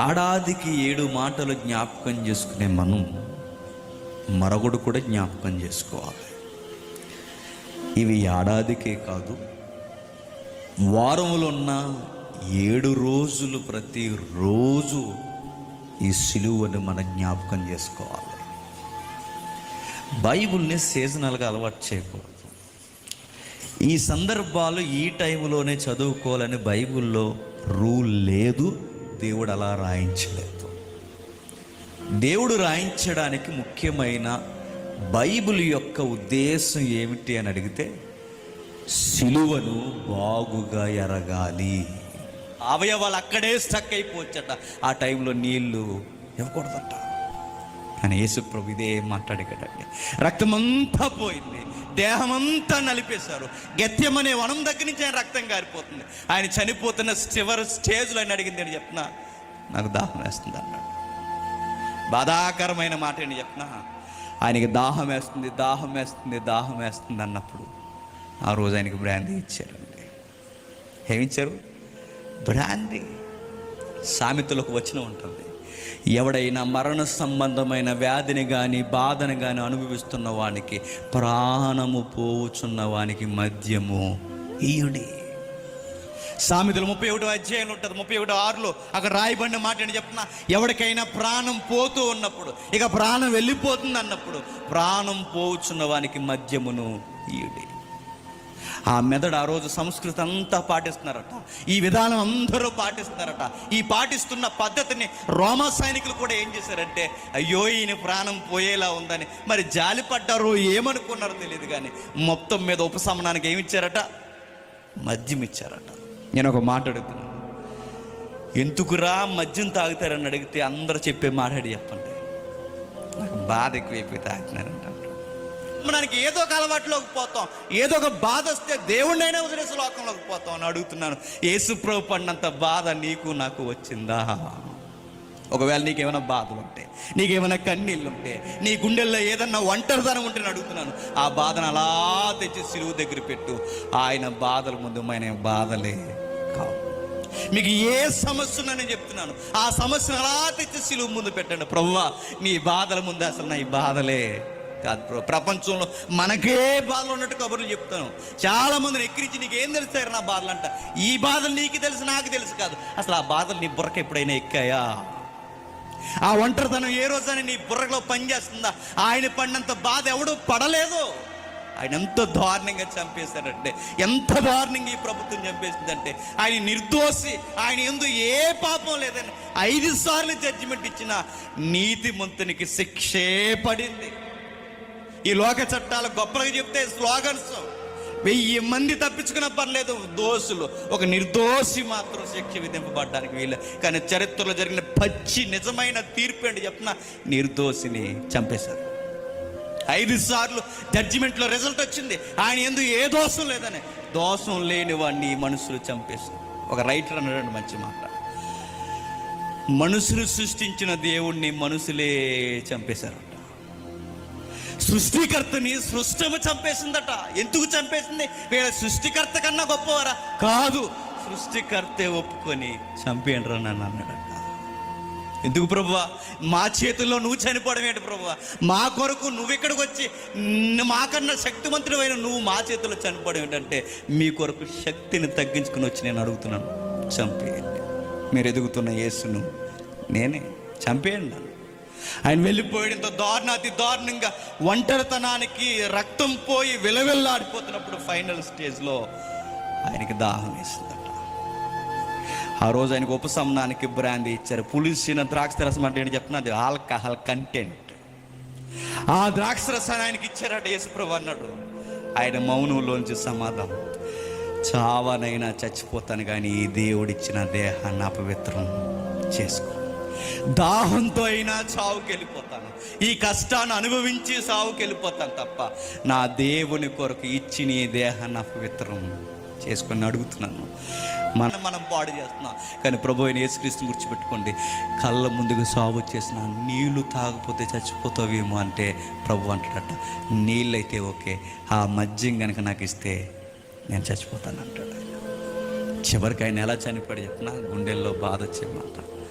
ఏడాదికి ఏడు మాటలు జ్ఞాపకం చేసుకునే మనం మరొకడు కూడా జ్ఞాపకం చేసుకోవాలి. ఇవి ఏడాదికే కాదు వారములో ఉన్న ఏడు రోజులు ప్రతిరోజు ఈ సిలువను మనం జ్ఞాపకం చేసుకోవాలి. బైబుల్ని సీజనల్గా అలవాటు చేయకూడదు. ఈ సందర్భాలు ఈ టైంలోనే చదువుకోవాలని బైబిల్లో రూల్ లేదు దేవుడు అలా రాయించలేదు. దేవుడు రాయించడానికి ముఖ్యమైన బైబిల్ యొక్క ఉద్దేశం ఏమిటి అని అడిగితే సిలువను బాగుగా ఎరగాలి. అవయవాలు అక్కడే స్టక్ అయిపోవచ్చట. ఆ టైంలో నీళ్ళు ఇవ్వకూడదట. అని యేసుప్రభు ఇదే మాట్లాడేటండి రక్తమంతా పోయింది. దేహమంతా నలిపేశారు. గత్యమనే వనం దగ్గర నుంచి ఆయన రక్తం గారిపోతుంది. ఆయన చనిపోతున్న చివరి స్టేజ్లో ఆయన అడిగింది అని చెప్తున్నా? నాకు దాహం వేస్తుంది అన్నాడు. బాధాకరమైన మాట ఏంటి చెప్తున్నా? ఆయనకి దాహం వేస్తుంది దాహం వేస్తుంది దాహం వేస్తుంది అన్నప్పుడు ఆ రోజు ఆయనకి బ్రాందీ ఇచ్చారండి ఏమిచ్చారు బ్రాందీ సామెతలకు వచ్చిన ఉంటుంది. ఎవడైనా మరణ సంబంధమైన వ్యాధిని కానీ బాధను కానీ అనుభవిస్తున్న వానికి ప్రాణము పోవుచున్న వానికి మద్యము ఈయుడి. సామెతలు ముప్పై ఒకటో అధ్యాయంలో ఉంటుంది. ముప్పై ఒకటో ఆరులో అక్కడ రాయబడిన మాట అని చెప్తున్నా? ఎవరికైనా ప్రాణం పోతూ ఉన్నప్పుడు ఇక ప్రాణం వెళ్ళిపోతుంది అన్నప్పుడు ప్రాణం పోవుచున్న వానికి మద్యమును ఈయుడి. ఆ మెదడు ఆ రోజు సంస్కృతి అంతా పాటిస్తున్నారట. ఈ విధానం అందరూ పాటిస్తున్నారట. ఈ పాటిస్తున్న పద్ధతిని రోమా సైనికులు కూడా ఏం చేశారంటే అయ్యో ఈయన ప్రాణం పోయేలా ఉందని. మరి జాలిపడ్డారు ఏమనుకున్నారో తెలియదు కానీ మొత్తం మీద ఉపశమనానికి ఏమి ఇచ్చారట? మద్యం ఇచ్చారట. నేను ఒక మాట అడుగుతున్నాను ఎందుకురా మద్యం తాగుతారని అడిగితే అందరూ చెప్పే మాట్లాడి చెప్పండి. నాకు బాధ ఎక్కువైపోయి తాగుతున్నారంట. మనకి ఏదో ఒక అలవాటులోకి పోతాం. ఏదో ఒక బాధ వస్తే దేవుణ్ణైనా వదిలేసి లోకంలోకి పోతాం అని అడుగుతున్నాను. యేసుప్రభు పడినంత బాధ నీకు నాకు వచ్చిందా? ఒకవేళ నీకేమైనా బాధలు ఉంటే నీకేమైనా కన్నీళ్ళు ఉంటే నీ గుండెల్లో ఏదన్నా ఒంటరితనం ఉంటే అడుగుతున్నాను. ఆ బాధను అలా తెచ్చి సిలువు దగ్గర పెట్టు. ఆయన బాధల ముందు మన బాధలే కావు. మీకు ఏ సమస్య ఉన్నా నేను చెప్తున్నాను. ఆ సమస్యను అలా తెచ్చి సిలువు ముందు పెట్టండి. ప్రవ్వా నీ బాధల ముందు అసలు నా ఈ బాధలే కాదు ప్రభు ప్రపంచంలో మనకే బాధలు ఉన్నట్టు కబుర్లు చెప్తాను. చాలా మందిని ఎక్కిరించి నీకు ఏం తెలుస్తారు నా బాధలు అంట ఈ బాధలు నీకు తెలుసు నాకు తెలుసు కాదు. అసలు ఆ బాధలు నీ బుర్రకి ఎప్పుడైనా ఎక్కాయా? ఆ ఒంటరితనం ఏ రోజైనా నీ బుర్రలో పనిచేస్తుందా? ఆయన పడినంత బాధ ఎవడు పడలేదు. ఆయన ఎంత దారుణంగా చంపేశారంటే ఎంత దారుణంగా ఈ ప్రభుత్వం చంపేసిందంటే ఆయన నిర్దోషి ఆయన ఎందు ఏ పాపం లేదని ఐదు సార్లు జడ్జిమెంట్ ఇచ్చిన నీతిమంతునికి శిక్షే పడింది. ఈ లోక చట్టాలు గొప్పగా చెప్తే స్లోగన్స్. వెయ్యి మంది తప్పించుకున్న పర్లేదు దోషులు. ఒక నిర్దోషి మాత్రం శిక్ష విధింపబడడానికి వీలు. కానీ చరిత్రలో జరిగిన పచ్చి నిజమైన తీర్పు అండి చెప్పిన నిర్దోషిని చంపేశారు. ఐదు సార్లు జడ్జిమెంట్లో రిజల్ట్ వచ్చింది. ఆయన ఎందుకు ఏ దోషం లేదని. దోషం లేని వాడిని మనుషులు చంపేశారు. ఒక రైటర్ అన్నాడు మంచి మాట. మనుషులు సృష్టించిన దేవుణ్ణి మనుషులే చంపేశారట సృష్టికర్తని సృష్టము చంపేసిందట. ఎందుకు చంపేసింది? వీళ్ళ సృష్టికర్త కన్నా గొప్పవారా? కాదు సృష్టికర్తే ఒప్పుకొని చంపేయండి నన్ను అన్నాడట. ఎందుకు ప్రభువ? మా చేతుల్లో నువ్వు చనిపోవడం ఏంటి ప్రభువ? మా కొరకు నువ్వు ఇక్కడికి వచ్చి మాకన్నా శక్తివంతుడమైన నువ్వు మా చేతుల్లో చనిపోవడం ఏంటంటే మీ కొరకు శక్తిని తగ్గించుకుని వచ్చి నేను అడుగుతున్నాను. చంపేయండి. మీరు ఎదుగుతున్న యేసును నేనే చంపేయండి ఆయన ఆయన దారుణ అతి దారుణంగా ఒంటరితనానికి రక్తం పోయి విలవిల్లాడిపోతున్నప్పుడు ఫైనల్ స్టేజ్లో ఆయనకి దాహం వేసిందట. ఆ రోజు ఆయనకు ఉపశమనానికి బ్రాండ్ ఇచ్చారు. పులిసిన ద్రాక్ష రసం అంటే ఏంటి చెప్తున్నా? అది ఆల్కహాల్ కంటెంట్. ఆ ద్రాక్ష రసాన్ని ఆయనకి ఇచ్చారట యేసుప్రభు అన్నాడు. ఆయన మౌనంలోంచి సమాధానం. చావనైనా చచ్చిపోతాను కానీ ఈ దేవుడిచ్చిన దేహాన్ని అపవిత్రం చేసుకో. దాహంతో అయినా చావుకి వెళ్ళిపోతాను ఈ కష్టాన్ని అనుభవించి సావుకి వెళ్ళిపోతాను తప్ప నా దేవుని కొరకు ఇచ్చి నీ దేహాన్ని అపవిత్రం చేసుకొని అడుగుతున్నాను. మనం మనం పాడు చేస్తున్నాం. కానీ ప్రభు అయిన యేసుక్రీస్తుని గుర్చిపెట్టుకోండి కళ్ళ ముందుకు సాగు చేసిన నీళ్ళు తాగకపోతే చచ్చిపోతావేమో అంటే ప్రభు అంటాడట. నీళ్ళు అయితే ఓకే. ఆ మద్యం కనుక నాకు ఇస్తే నేను చచ్చిపోతాను అంటాడు. చివరికి ఆయన ఎలా చనిపోయాడు చెప్పిన? గుండెల్లో బాధ వచ్చే మాట.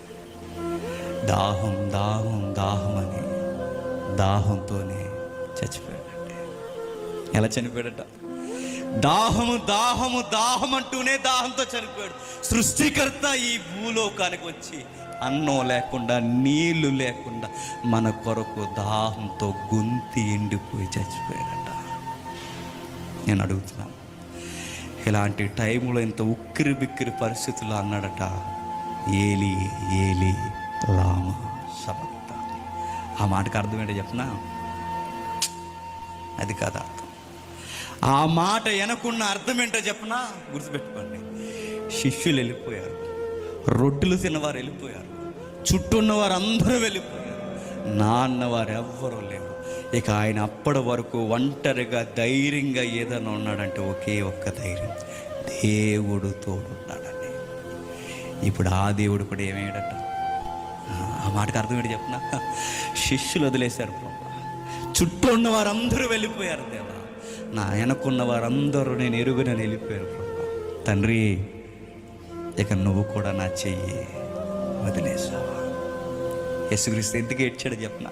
దాహం దాహం దాహం అని దాహంతోనే చచ్చిపోయాడండి ఎలా చనిపోయాడట? దాహము దాహము దాహం అంటూనే దాహంతో చనిపోయాడు. సృష్టికర్త ఈ భూలోకానికి వచ్చి అన్నం లేకుండా నీళ్ళు లేకుండా మన కొరకు దాహంతో గొంతి ఎండిపోయి చచ్చిపోయాడట. నేను అడుగుతున్నాను ఇలాంటి టైంలో ఇంత ఉక్కిరి బిక్కిరి పరిస్థితుల్లో అన్నాడట ఏలి ఏలి లామ సపత్త ఆ మాటకు అర్థం ఏంటో చెప్పనా అది కాదు అర్థం. ఆ మాట వెనకున్న అర్థం ఏంటో చెప్పనా గుర్తుపెట్టుకోండి. శిష్యులు వెళ్ళిపోయారు. రొట్టెలు తిన్నవారు వెళ్ళిపోయారు. చుట్టూ ఉన్నవారు అందరూ వెళ్ళిపోయారు. నాన్నవారు ఎవ్వరూ లేరు. ఇక ఆయన అప్పటి వరకు ఒంటరిగా ధైర్యంగా ఏదైనా ఉన్నాడంటే ఒకే ఒక్క ధైర్యం. దేవుడు తోడున్నాడు. ఇప్పుడు ఆ దేవుడు కూడా ఏమయ్యాడట? ఆ మాటకు అర్థం ఏంటి చెప్పిన శిష్యులు వదిలేశారు ప్రభా. చుట్టూ ఉన్న వారందరూ వెళ్ళిపోయారు దేవా. నా వెనకున్న వారందరూ నేను ఎరుగునని వెళ్ళిపోయారు ప్రభా. తండ్రి ఇక నువ్వు కూడా నా చెయ్యి వదిలేసావా? యేసుక్రీస్తు ఎందుకు ఏడ్చాడు చెప్పిన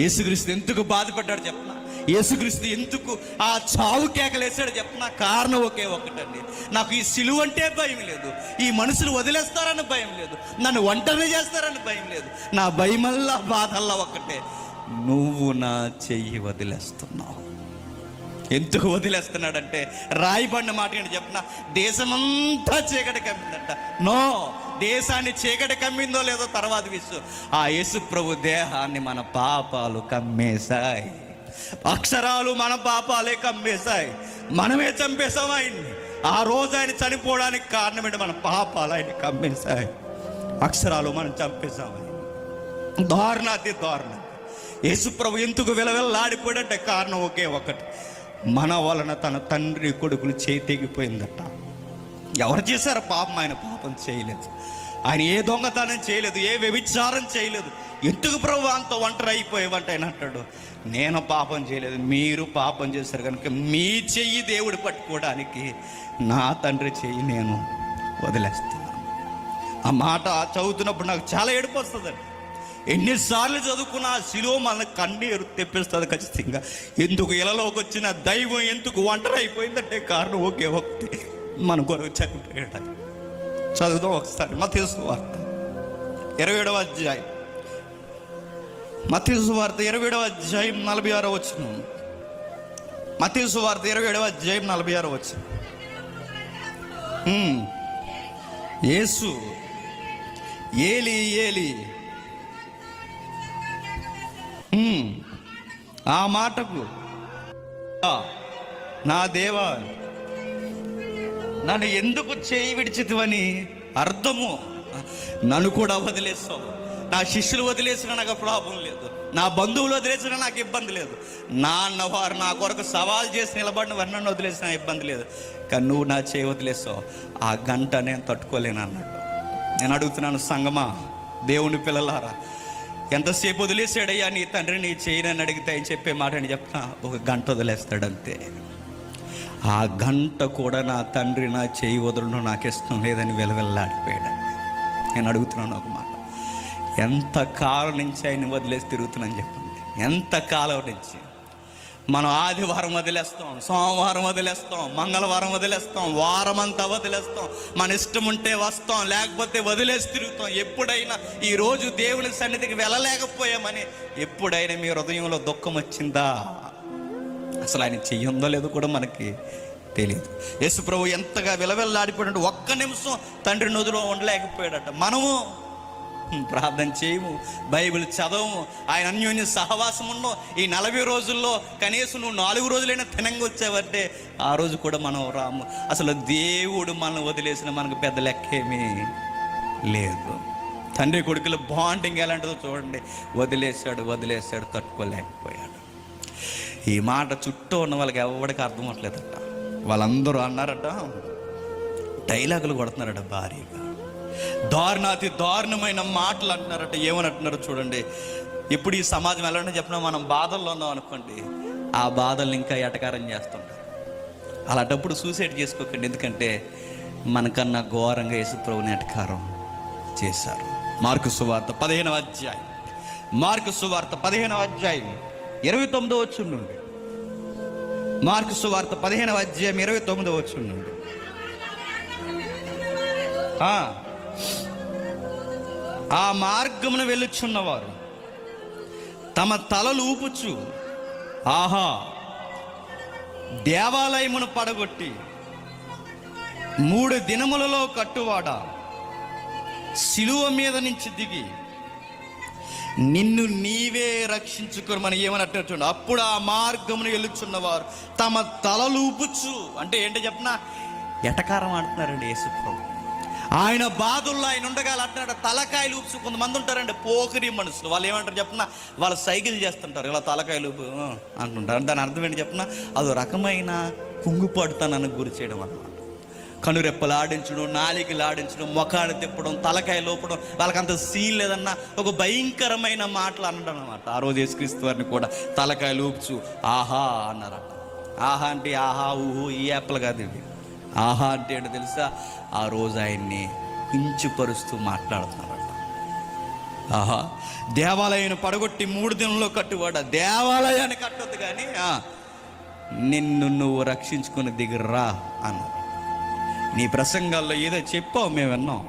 యేసుక్రీస్తు ఎందుకు బాధపడ్డాడు చెప్పనా యేసుక్రీస్తు ఎందుకు ఆ చావు కేకలేసాడు చెప్పిన కారణం ఒకే ఒకటండి నాకు ఈ సిలువ అంటే భయం లేదు. ఈ మనుషులు వదిలేస్తారని భయం లేదు. నన్ను ఒంటరి చేస్తారని భయం లేదు. నా భయమల్లా బాధల్లా ఒకటే నువ్వు నా చెయ్యి వదిలేస్తున్నావు. ఎందుకు వదిలేస్తున్నాడంటే రాయబడిన మాట ఏంటి చెప్పిన? దేశమంతా చీకటి కమ్మిందంట. నో దేశాన్ని చీకటి కమ్మిందో లేదో తర్వాత విషయం ఆ యేసు ప్రభు దేహాన్ని మన పాపాలు కమ్మేశాయి. అక్షరాలు మన పాపాలే కమ్మేశాయి. మనమే చంపేశాం ఆయన్ని. ఆ రోజు ఆయన చనిపోవడానికి కారణం ఏంటి? మన పాపాలు ఆయన కమ్మేశాయి. అక్షరాలు మనం చంపేశాం ఆయన దారుణాతి దారుణ. యేసుప్రభు ఎందుకు విలవిల్లాడిపోయాడంటే కారణం ఒకే ఒకటి. మన వలన తన తండ్రి కొడుకులు చేయి ఎవరు చేశారు? పాపం ఆయన పాపం చేయలేదు. ఆయన ఏ దొంగతనం చేయలేదు ఏ వ్యభిచారం చేయలేదు. ఎందుకు ప్రభు అంత ఒంటరి అయిపోయేవంట ఆయన అంటాడు నేను పాపం చేయలేదు మీరు పాపం చేశారు కనుక మీ చెయ్యి దేవుడు పట్టుకోవడానికి నా తండ్రి చెయ్యి నేను వదిలేస్తున్నాను. ఆ మాట చదువుతున్నప్పుడు నాకు చాలా ఏడుపు వస్తుందండి. ఎన్నిసార్లు చదువుకున్న ఆ శిలువ మన కన్నీరు తెప్పిస్తుంది ఖచ్చితంగా. ఎందుకు ఇలలోకి వచ్చిన దైవం ఎందుకు ఒంటరి అయిపోయిందంటే కారణం ఒకే ఒకటి మన కొరకు చనిపోయాడు చదువుదాం ఒకసారి మా వార్త. ఇరవై ఏడవ అధ్యాయం. మతీసు వార్త ఇరవై ఏడవ అధ్యాయం నలభై ఆరో వచ్చిన మతీసు వార్త ఇరవై ఏడవ అధ్యాయం నలభై ఆరో వచ్చిన యేసు ఏలి ఏలి. ఆ మాటకు "ఆ, నా దేవా నన్ను ఎందుకు చేయి విడిచితివని అర్థము నన్ను కూడా వదిలేస్తావు. నా శిష్యులు వదిలేసినా నాకు ప్రాబ్లం లేదు. నా బంధువులు వదిలేసినా నాకు ఇబ్బంది లేదు. నా అన్నవారు నా కొరకు సవాల్ చేసి నిలబడిన వారు నన్ను వదిలేసినా ఇబ్బంది లేదు. కానీ నువ్వు నా చేయి వదిలేసావు. ఆ గంట నేను తట్టుకోలేను అన్నాడు. నేను అడుగుతున్నాను సంగమా దేవుని పిల్లలారా ఎంతసేపు వదిలేసాడయ్యా నీ తండ్రి నీ చేయనని అడిగితే అని చెప్పే మాట అని చెప్తా ఒక గంట వదిలేస్తాడు అంతే ఆ గంట కూడా నా తండ్రి నా చేయి వదలడం నాకు ఇష్టం లేదని వెలవెల్లాడిపోయాడు. నేను అడుగుతున్నాను ఒక ఎంత కాలం నుంచి ఆయన వదిలేసి తిరుగుతున్నాను చెప్పండి. ఎంత కాలం నుంచి? మనం ఆదివారం వదిలేస్తాం సోమవారం వదిలేస్తాం మంగళవారం వదిలేస్తాం వారం అంతా వదిలేస్తాం. మన ఇష్టం ఉంటే వస్తాం లేకపోతే వదిలేసి తిరుగుతాం. ఎప్పుడైనా ఈరోజు దేవుని సన్నిధికి వెళ్ళలేకపోయామని ఎప్పుడైనా మీ హృదయంలో దుఃఖం వచ్చిందా? అసలు ఆయన చెయ్యిందో లేదో కూడా మనకి తెలియదు యేసు ప్రభు ఎంతగా విలవెల్లాడిపోయినట్టు ఒక్క నిమిషం తండ్రి నదులో ఉండలేకపోయాడట. మనము ప్రార్థన చేయము బైబిల్ చదవము. ఆయన అన్యోన్య సహవాసం ఉన్నో ఈ నలభై రోజుల్లో కనీసం నువ్వు నాలుగు రోజులైనా తినంగా వచ్చావంటే ఆ రోజు కూడా మనం రాము. అసలు దేవుడు మనం వదిలేసిన మనకు పెద్ద లెక్కేమీ లేదు. తండ్రి కొడుకుల బాండింగ్ ఎలాంటిదో చూడండి. వదిలేశాడు వదిలేశాడు తట్టుకోలేకపోయాడు. ఈ మాట చుట్టూ ఉన్న వాళ్ళకి ఎవరికి అర్థం అవ్వట్లేదట. వాళ్ళందరూ అన్నారట డైలాగులు కొడుతున్నారట భారీగా దారుణాతి దారుణమైన మాటలు అంటున్నారట. ఏమని అంటున్నారో చూడండి. ఇప్పుడు ఈ సమాజం ఎలా చెప్పినా మనం బాధల్లో ఉన్నాం అనుకోండి. ఆ బాధల్ని ఇంకా ఎటకారం చేస్తుంటారు. అలాంటప్పుడు సూసైడ్ చేసుకోకండి. ఎందుకంటే మనకన్నా ఘోరంగా యేసుప్రభుని అటకారం చేశారు. మార్కు సువార్త పదిహేనవ అధ్యాయం. మార్కు సువార్త పదిహేనవ అధ్యాయం ఇరవై తొమ్మిదో వచ్చు నుండి. మార్కు సువార్త పదిహేనవ అధ్యాయం ఇరవై తొమ్మిదో వచ్చు నుండి. ఆ, మార్గమును మార్గమున వెళ్ళుచున్నవారు. తమ తలలు ఊపుచు ఆహా దేవాలయమును పడగొట్టి మూడు దినములలో కట్టువాడ శిలువ మీద నుంచి దిగి నిన్ను నీవే రక్షించుకోమని ఏమన్నట్టు చూడండి అప్పుడు ఆ మార్గమును వెళ్ళుచున్నవారు తమ తలలూపుచు అంటే ఏంటో చెప్పిన? ఎటకారం అంటున్నారండి యేసుప్రభు. ఆయన బాధల్లో ఆయన ఉండగా అంటున్నాడు. తలకాయలు ఊపుసు కొంతమంది ఉంటారండి పోకిరి మనుషులు. వాళ్ళు ఏమంటారు చెప్పిన? వాళ్ళు సైకిల్ చేస్తుంటారు. ఇలా తలకాయలు ఊపు అంటుంటారు. దాని అర్థం ఏంటి చెప్పిన? అదో రకమైన కుంగుపడుతానని గురి చేయడం అన్నమాట. కనురెప్పలు ఆడించడం నాలికలు ఆడించడం ముఖాన్ని తిప్పడం తలకాయ లోపడం వాళ్ళకంత సీన్ లేదన్న ఒక భయంకరమైన మాటలు అనడం అనమాట ఆ రోజు యేసుక్రీస్తు వారిని కూడా తలకాయలు ఊపుచు ఆహా అన్నారట ఆహా అంటే ఆహా ఊహు ఈ యాప్లు కాదు ఇవి. ఆహా అంటే ఏంటో తెలుసా? ఆ రోజు ఆయన్ని కించుపరుస్తూ మాట్లాడుతున్నారట. ఆహా దేవాలయాన్ని పడగొట్టి మూడు దినంలో కట్టువాడ? దేవాలయాన్ని కట్టొద్దు కానీ నిన్ను నువ్వు రక్షించుకుని దిగురా అన్నారు నీ ప్రసంగాల్లో ఏదో చెప్పావు మేము విన్నాం.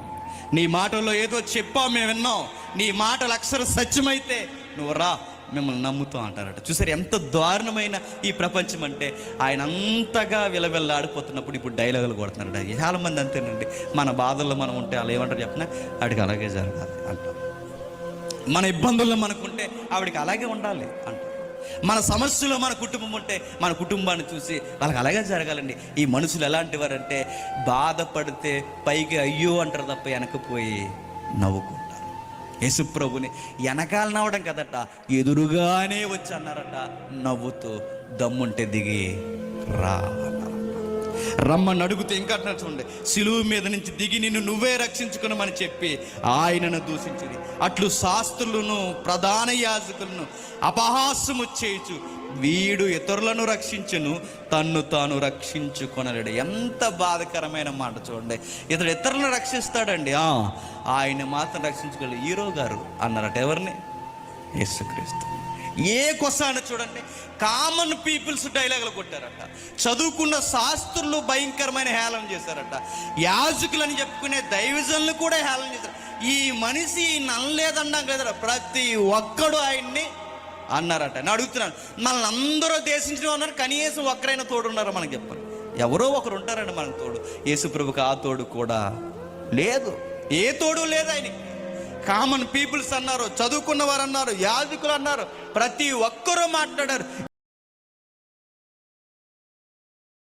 నీ మాటల్లో ఏదో చెప్పావు మేము విన్నాం. నీ మాటలు అక్షర సత్యమైతే నువ్వు రా మిమ్మల్ని నమ్ముతూ అంటారట. చూసారు ఎంత దారుణమైన ఈ ప్రపంచం అంటే ఆయన అంతగా విలవెల్లాడిపోతున్నప్పుడు ఇప్పుడు డైలాగులు కొడుతున్నారట. చాలా మంది అంతేనండి. మన బాధల్లో మనం ఉంటే వాళ్ళు ఏమంటారు చెప్పినా? వాడికి అలాగే జరగాలి అంటారు. మన ఇబ్బందుల్లో మనకుంటే ఆవిడకి అలాగే ఉండాలి అంటారు. మన సమస్యలో మన కుటుంబం ఉంటే మన కుటుంబాన్ని చూసి వాళ్ళకి అలాగే జరగాలండి. ఈ మనుషులు ఎలాంటి వారంటే బాధపడితే పైకి అయ్యో అంటారు తప్ప వెనకపోయి నవ్వుకో. యేసుప్రభుని వెనకాల నవ్వడం కదట. ఎదురుగానే వచ్చి అన్నారట నవ్వుతూ దమ్ముంటే దిగి రా రమ్మని అడుగుతూ ఇంకా అంటున్నారు చూడండి. సిలువు మీద నుంచి దిగి నిన్ను నువ్వే రక్షించుకున్నామని చెప్పి ఆయనను దూషించింది. అట్లు శాస్త్రులను ప్రధాన యాజకులను అపహాస్యము చేయుచు వీడు ఇతరులను రక్షించును తన్ను తాను రక్షించుకొనలేడు. ఎంత బాధకరమైన మాట చూడండి. ఇతడు ఇతరులను రక్షిస్తాడండి. ఆ, ఆయన మాత్రం రక్షించుకోలేదు హీరో గారు అన్నారట ఎవరిని? యేసుక్రీస్తు. ఏ కొసాను చూడండి కామన్ పీపుల్స్ డైలాగులు కొట్టారట. చదువుకున్న శాస్త్రులు భయంకరమైన హేళన చేశారట. యాజకులని చెప్పుకునే దైవజనులు కూడా హేళన చేశారు. ఈ మనిషి ననలేదన్నాం కదరా ప్రతి ఒక్కడు ఆయన్ని అన్నారట. నేను అడుగుతున్నాను మనల్ని అందరూ దేశించిన ఉన్నారు కనీసం ఒక్కరైనా తోడు ఉన్నారో మనకు చెప్పండి. ఎవరో ఒకరు ఉంటారండి మనకు తోడు. యేసుప్రభుకి ఆ తోడు కూడా లేదు. ఏ తోడు లేదు ఆయనకి. కామన్ పీపుల్స్ అన్నారు చదువుకున్న వారు అన్నారు యాజకులు అన్నారు ప్రతి ఒక్కరూ మాట్లాడారు.